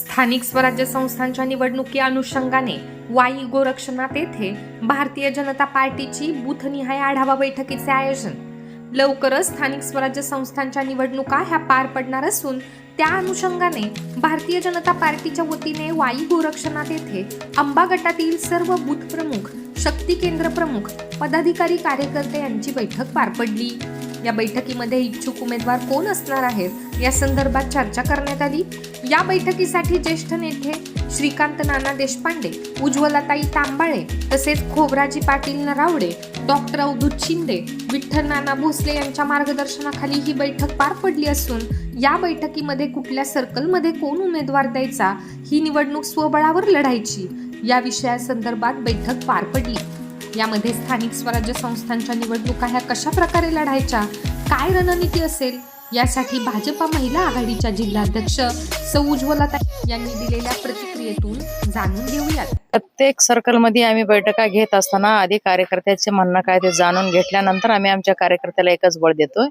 स्थानिक स्वराज्य संस्थांच्या निवडणुकी अनुषंगाने वाई गोरक्षनाथ येथे भारतीय जनता पार्टीची बूथनिहाय आढावा बैठकीचे आयोजन. लवकरच स्थानिक स्वराज्य संस्थांच्या निवडणुका ह्या पार पडणार असून त्या अनुषंगाने भारतीय जनता पार्टीच्या वतीने वाई गोरक्षणात येथे अंबा गटातील सर्व बूथ प्रमुख शक्ती केंद्र प्रमुख पदाधिकारी कार्यकर्ते यांची बैठक पार पडली. या बैठकीमध्ये इच्छुक उमेदवार कोण असणार आहेत? या संदर्भात चर्चा करण्यात आली. या बैठकीसाठी ज्येष्ठ नेते श्रीकांत नाना देशपांडे उज्ज्वलाताई तांबाळे तसेच खोबराजी पाटील नरावडे डॉक्टर अवधूत शिंदे विठ्ठल नाना भोसले यांच्या मार्गदर्शनाखाली ही बैठक पार पडली असून या बैठकीमध्ये कुठल्या सर्कलमध्ये कोण उमेदवार द्यायचा ही निवडणूक स्वबळावर लढायची या विषयासंदर्भात बैठक पार पडली. यामध्ये स्थानिक स्वराज्य संस्थांच्या निवडणुका ह्या कशा प्रकारे लढायच्या काय रणनीती असेल यासाठी भाजपा महिला आघाडीच्या जिल्हाध्यक्ष सौ यांनी दिलेल्या प्रतिक्रियेतून जाणून घेऊयात. प्रत्येक सर्कलमध्ये आम्ही बैठका घेत असताना आधी कार्यकर्त्याचे म्हणणं काय ते जाणून घेतल्यानंतर आम्ही आमच्या कार्यकर्त्याला एकच बळ देतोय.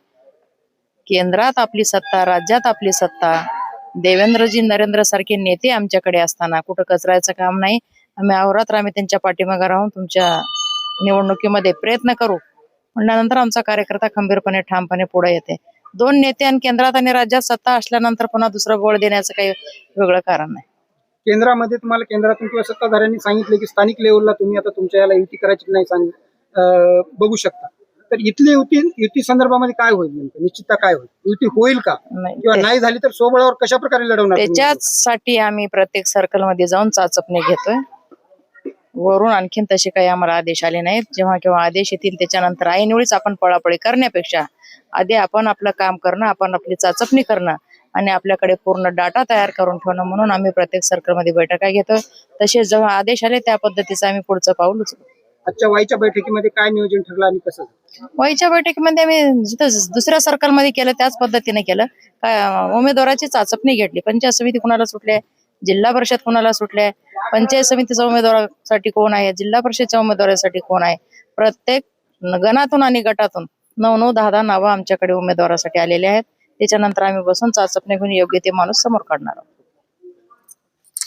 केंद्रात आपली सत्ता राज्यात आपली सत्ता देवेंद्रजी नरेंद्र सारखे नेते आमच्याकडे असताना कुठं कचरायचं काम नाही. आम्ही अहोरात्र आम्ही त्यांच्या पाठीमागे राहून तुमच्या निवडणुकीमध्ये प्रयत्न करू. म्हणल्यानंतर आमचा कार्यकर्ता खंबीरपणे ठामपणे पुढे येते. दोन नेते आणि केंद्रात आणि राज्यात सत्ता असल्यानंतर पुन्हा दुसरं बळ देण्याचं काही वेगळं कारण नाही. केंद्रामध्ये तुम्हाला केंद्रातून किंवा सत्ताधाऱ्यांनी सांगितले की स्थानिक लेवलला तुम्ही आता तुमच्या याला युती करायची नाही सांग बघू शकता. तर इथली युती युती संदर्भामध्ये काय होईल नेमकं? निश्चितता काय होईल? युती होईल का? नाही किंवा नाही झाली तर सोबळावर कशा प्रकारे लढवणार? त्याच्यासाठी आम्ही प्रत्येक सर्कलमध्ये जाऊन चाचपणी घेतोय. वरून आणखीन तसे काही आम्हाला आदेश आले नाहीत. जेव्हा केव्हा आदेश येतील त्याच्यानंतर ऐनवेळीच आपण पळापळी करण्यापेक्षा आधी आपण आपलं काम करणं आपण आपली चाचपणी करणं आणि आपल्याकडे पूर्ण डाटा तयार करून ठेवणं म्हणून आम्ही प्रत्येक सर्कलमध्ये बैठका घेतोय तसेच जेव्हा आदेश आले त्या पद्धतीचं आम्ही पुढचं पाऊल उचलू. आजच्या वाईच्या बैठकीमध्ये काय नियोजन ठरलं आणि कसं वाईच्या बैठकीमध्ये आम्ही जिथं दुसऱ्या सर्कलमध्ये केलं त्याच पद्धतीने केलं. उमेदवाराची चाचपणी घेतली. पंचायत समिती कुणाला सुटले जिल्हा परिषद कुणाला सुटले पंचायत समितीच्या उमेदवारासाठी कोण आहे? जिल्हा परिषदच्या उमेदवारासाठी कोण आहे? प्रत्येक गणातून आणि गटातून नऊ नऊ दहा दहा नावं आमच्याकडे उमेदवारासाठी आलेले आहेत. त्याच्यानंतर आम्ही बसून चाचपणी घेऊन योग्य ते माणूस समोर काढणार आहोत.